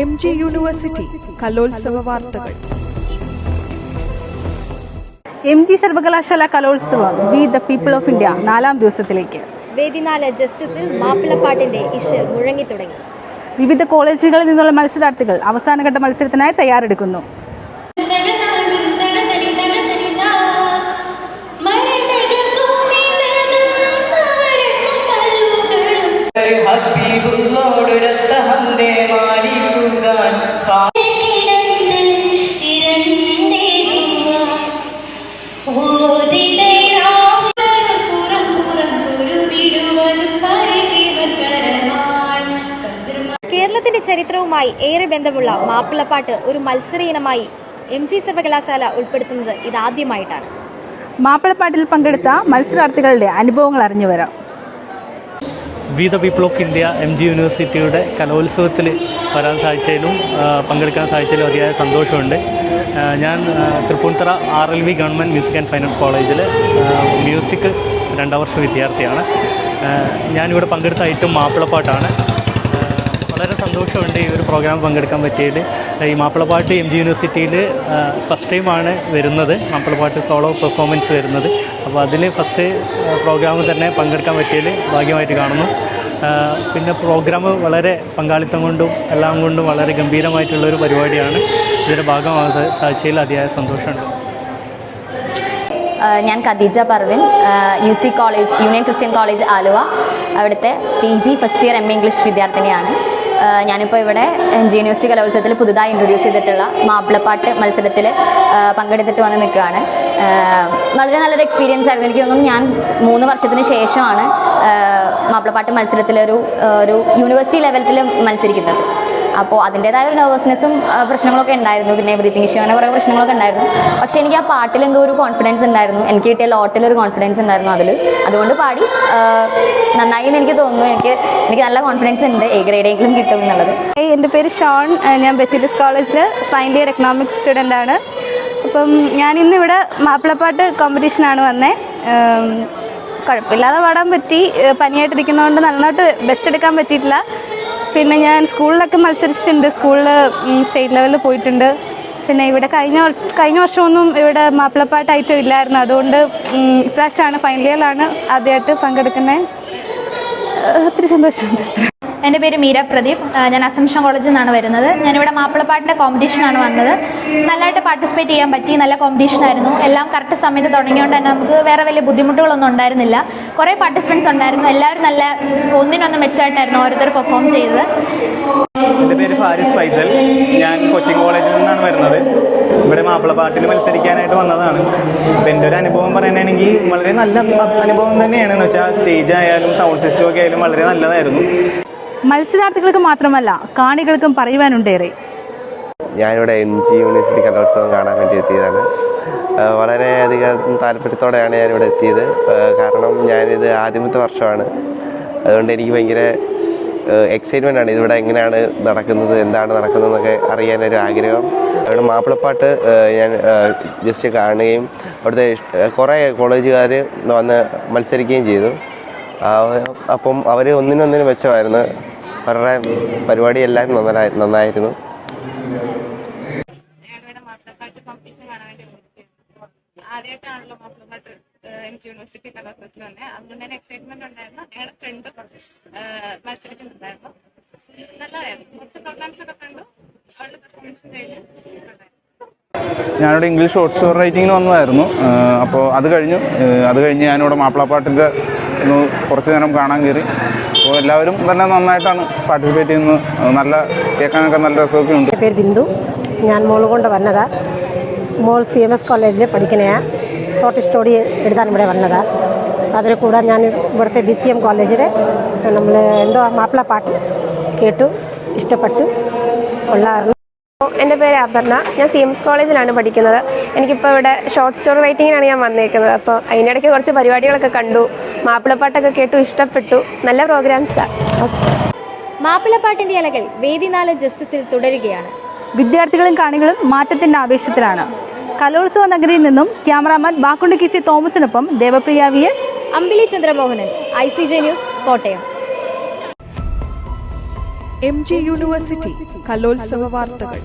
M G university കലോത്സവ വാർത്തകൾ. M G സർവകലാശാല കലോത്സവം we the people of India നാലാം ദിവസത്തിലേക്ക്. വേദിനാല ജസ്റ്റിസിൽ മാപ്പിളപ്പാട്ടിന്റെ ഇഷ് മുഴങ്ങി തുടങ്ങി. വിവിധ കോളേജുകളിൽ നിന്നുള്ള മത്സരാർത്ഥികൾ അവസാനഘട്ട മത്സരത്തിനായി തയ്യാറെടുക്കുന്നു. Happy സഗസരി ചരിത്രവുമായി ഏറെ ബന്ധമുള്ള മാപ്പിളപ്പാട്ട് ഒരു മത്സര ഇനമായി എം ജി സർവകലാശാല ഉൾപ്പെടുത്തുന്നത് ഇതാദ്യമായിട്ടാണ്. മാപ്പിളപ്പാട്ടിൽ പങ്കെടുത്ത മത്സരാർത്ഥികളുടെ അനുഭവങ്ങൾ അറിഞ്ഞു വരാം. We the people of India M G യൂണിവേഴ്സിറ്റിയുടെ കലോത്സവത്തിൽ വരാൻ സാധിച്ചതിലും പങ്കെടുക്കാൻ സാധിച്ചതിലും അതിയായ സന്തോഷമുണ്ട്. ഞാൻ Tripunithura R L V government music and finance കോളേജിൽ മ്യൂസിക് രണ്ടാം വർഷ വിദ്യാർത്ഥിയാണ്. ഞാനിവിടെ പങ്കെടുത്ത ഐറ്റം മാപ്പിളപ്പാട്ടാണ്. സന്തോഷമുണ്ട് ഈ ഒരു പ്രോഗ്രാം പങ്കെടുക്കാൻ പറ്റിയത് ഈ മാപ്പിളപ്പാട്ട് എം ജി യൂണിവേഴ്സിറ്റിയിൽ ഫസ്റ്റ് ടൈമാണ് വരുന്നത്. മാപ്പിളപ്പാട്ട് സോളോ പെർഫോമൻസ് വരുന്നത്. അപ്പോൾ അതിൽ ഫസ്റ്റ് പ്രോഗ്രാം തന്നെ പങ്കെടുക്കാൻ പറ്റിയതിൽ ഭാഗ്യമായിട്ട് കാണുന്നു. പിന്നെ പ്രോഗ്രാം വളരെ പങ്കാളിത്തം കൊണ്ടും എല്ലാം കൊണ്ടും വളരെ ഗംഭീരമായിട്ടുള്ളൊരു പരിപാടിയാണ്. ഇതിന്റെ ഭാഗമാകാൻ സാധിച്ചതിൽ അതിയായ സന്തോഷമുണ്ട്. ഞാൻ Khadeeja Parvin. U C college union Christian college Aluva. അവിടുത്തെ P G first year M A English വിദ്യാർത്ഥിനിയാണ്. ഞാനിപ്പോൾ ഇവിടെ ജി കലോത്സവത്തിൽ പുതുതായി ഇൻട്രൊഡ്യൂസ് ചെയ്തിട്ടുള്ള മാപ്പിളപ്പാട്ട് മത്സരത്തിൽ പങ്കെടുത്തിട്ട് വന്ന് നിൽക്കുകയാണ്. വളരെ നല്ലൊരു എക്സ്പീരിയൻസ് ആയിരുന്നു. എനിക്ക് തോന്നുന്നു ഞാൻ മൂന്ന് വർഷത്തിന് ശേഷമാണ് മാപ്പിളപ്പാട്ട് മത്സരത്തിലൊരു ഒരു യൂണിവേഴ്സിറ്റി ലെവലിൽ മത്സരിക്കുന്നത്. അപ്പോൾ അതിന്റെതായ ഒരു നെർവസ്നെസ്സും പ്രശ്നങ്ങളൊക്കെ ഉണ്ടായിരുന്നു. പിന്നെ ബ്രീത്തിങ് ഇഷ്യൂ അങ്ങനെ കുറേ പ്രശ്നങ്ങളൊക്കെ ഉണ്ടായിരുന്നു. പക്ഷേ എനിക്ക് ആ പാട്ടിൽ എന്തോ ഒരു കോൺഫിഡൻസ് ഉണ്ടായിരുന്നു. എനിക്ക് കിട്ടിയ ലോട്ടിലൊരു കോൺഫിഡൻസ് ഉണ്ടായിരുന്നു അതിൽ. അതുകൊണ്ട് പാടി നന്നായി എന്ന് എനിക്ക് തോന്നുന്നു. എനിക്ക് എനിക്ക് നല്ല കോൺഫിഡൻസ് ഉണ്ട്. എ ഗ്രേഡെങ്കിലും കിട്ടും എന്നുള്ളത്. എന്റെ പേര് ഷോൺ. ഞാൻ ബെസിലിസ് കോളേജിൽ ഫൈനൽ ഇയർ എക്കണോമിക്സ് സ്റ്റുഡന്റ് ആണ്. അപ്പം ഞാൻ ഇന്നിവിടെ മാപ്പിളപ്പാട്ട് കോമ്പറ്റീഷനാണ് വന്നേ. കുഴപ്പമില്ലാതെ പാടാൻ പറ്റി. പനിയായിട്ടിരിക്കുന്നതുകൊണ്ട് നന്നായിട്ട് ബെസ്റ്റ് എടുക്കാൻ പറ്റിയിട്ടില്ല. പിന്നെ ഞാൻ സ്കൂളിലൊക്കെ മത്സരിച്ചിട്ടുണ്ട്. സ്കൂളിൽ സ്റ്റേറ്റ് ലെവലിൽ പോയിട്ടുണ്ട്. പിന്നെ ഇവിടെ കഴിഞ്ഞ കഴിഞ്ഞ വർഷമൊന്നും ഇവിടെ മാപ്പിളപ്പാട്ടായിട്ടും ഇല്ലായിരുന്നു. അതുകൊണ്ട് ഇപ്രാവശ്യമാണ് ഫൈനൽ ഇയറിലാണ് ആദ്യമായിട്ട് പങ്കെടുക്കുന്നത് ഒത്തിരി സന്തോഷമുണ്ട്. എന്റെ പേര് മീര പ്രദീപ്. ഞാൻ അസംഷൻ കോളേജിൽ നിന്നാണ് വരുന്നത്. ഞാനിവിടെ മാപ്പിളപ്പാട്ടിന്റെ കോമ്പറ്റീഷനാണ് വന്നത്. നല്ലതായിട്ട് പാർട്ടിസിപ്പേറ്റ് ചെയ്യാൻ പറ്റി. നല്ല കോമ്പറ്റീഷനായിരുന്നു എല്ലാം കറക്റ്റ് സമയത്ത് തുടങ്ങിയോണ്ട് തന്നെ നമുക്ക് വേറെ വലിയ ബുദ്ധിമുട്ടുകളൊന്നും ഉണ്ടായിരുന്നില്ല. കുറേ പാർട്ടിസിപ്പൻസ് ഉണ്ടായിരുന്നു. എല്ലാവരും നല്ല ഒന്നിനൊന്ന് മെച്ചമായിട്ടായിരുന്നു ഓരോരുത്തർ പെർഫോം ചെയ്തത്. എന്റെ പേര് ഫാരിസ് ഫൈസൽ. ഞാൻ കൊച്ചിൻ കോളേജിൽ നിന്നാണ് വരുന്നത്. ഇവിടെ മാപ്പിളപ്പാട്ടിൽ മത്സരിക്കാനായിട്ട് വന്നതാണ്. അപ്പം എന്റെ ഒരു അനുഭവം പറയാനാണെങ്കിൽ വളരെ നല്ല അനുഭവം തന്നെയാണ്. എന്ന് വെച്ചാൽ സ്റ്റേജ് ആയാലും സൗണ്ട് സിസ്റ്റം ഒക്കെ ആയാലും വളരെ നല്ലതായിരുന്നു. മത്സരാർത്ഥികൾക്ക് മാത്രമല്ല കാണികൾക്കും പറയുവാനുണ്ടേറെ ഞാനിവിടെ എം ജി യൂണിവേഴ്സിറ്റി കലോത്സവം കാണാൻ വേണ്ടി എത്തിയതാണ്. വളരെയധികം താല്പര്യത്തോടെയാണ് ഞാനിവിടെ എത്തിയത്. കാരണം ഞാനിത് ആദ്യമത്തെ വർഷമാണ്. അതുകൊണ്ട് എനിക്ക് ഭയങ്കര എക്സൈറ്റ്മെന്റ് ആണ് ഇതിവിടെ എങ്ങനെയാണ് നടക്കുന്നത് എന്താണ് നടക്കുന്നതെന്നൊക്കെ അറിയാനൊരു ആഗ്രഹം. അവിടെ മാപ്പിളപ്പാട്ട് ഞാൻ ജസ്റ്റ് കാണുകയും അവിടുത്തെ കുറേ കോളേജുകാർ വന്ന് മത്സരിക്കുകയും ചെയ്തു. അപ്പം അവർ ഒന്നിനൊന്നിനും മെച്ചമായിരുന്നു. അവരുടെ പരിപാടി എല്ലാം നന്നായി നന്നായിരുന്നു. ആദ്യമായിട്ടാണല്ലോ യൂണിവേഴ്സിറ്റി കലോത്സവത്തിൽ തന്നെ അതുകൊണ്ട് തന്നെ എക്സൈറ്റ്മെന്റ് ഉണ്ടായിരുന്നു. ഞങ്ങളുടെ ഫ്രണ്ട് മത്സരിച്ചിട്ടുണ്ടായിരുന്നു. നല്ലതായിരുന്നു. കുറച്ച് പ്രോഗ്രാംസ് ഒക്കെ കണ്ടു. അവരുടെ പെർഫോമൻസ് കഴിഞ്ഞു ഞാനിവിടെ ഇംഗ്ലീഷ് ഷോർട്ട് സ്റ്റോർ റൈറ്റിങ്ങിന് വന്നതായിരുന്നു. അപ്പോൾ അത് കഴിഞ്ഞു. അത് കഴിഞ്ഞ് ഞാനിവിടെ മാപ്പിളപ്പാട്ടിന്റെ ഒന്ന് കുറച്ച് നേരം കാണാൻ കയറി. അപ്പോൾ എല്ലാവരും തന്നെ നന്നായിട്ടാണ് പാർട്ടിസിപ്പേറ്റ് ചെയ്യുന്നത്. നല്ല കേൾക്കാനൊക്കെ നല്ല രസമൊക്കെ ഉണ്ട്. പേര് ബിന്ദു. ഞാൻ മോൾ കൊണ്ട് വന്നതാ. മോൾ സി എം എസ് കോളേജിൽ പഠിക്കണയാ. ഷോർട്ട് സ്റ്റോറി എഴുതാൻ ഇവിടെ വന്നതാ. അതിൽ കൂടെ ഞാൻ ഇവിടുത്തെ ബി സി എം കോളേജിൽ നമ്മൾ എന്തോ മാപ്പിള പാട്ട് കേട്ടു ഇഷ്ടപ്പെട്ടു കൊള്ളാറുണ്ട് എന്റെ പേര് അപർണ. ഞാൻ സി എം എസ് കോളേജിലാണ് പഠിക്കുന്നത്. എനിക്കിപ്പോൾ ഇവിടെ ഷോർട്ട് സ്റ്റോറി റൈറ്റിങ്ങിനാണ് ഞാൻ വന്നേക്കുന്നത്. അപ്പോൾ അതിനിടയ്ക്ക് കുറച്ച് പരിപാടികളൊക്കെ കണ്ടു. മാപ്പിളപ്പാട്ടൊക്കെ കേട്ടു ഇഷ്ടപ്പെട്ടു. നല്ല പ്രോഗ്രാംസാണ് മാപ്പിളപ്പാട്ടിന്റെ വേദി വേദിനാല് ജസ്റ്റിസിൽ തുടരുകയാണ്. വിദ്യാർത്ഥികളും കാണികളും മാറ്റത്തിന്റെ ആവേശത്തിലാണ്. കലോത്സവ നഗരിയിൽ നിന്നും ക്യാമറാമാൻ ബാക്കുണ്ട് K C തോമസിനൊപ്പം Devapriya V S Ambili Chandramohanan I C J news Kottayam. M G university കലോത്സവ വാർത്തകൾ.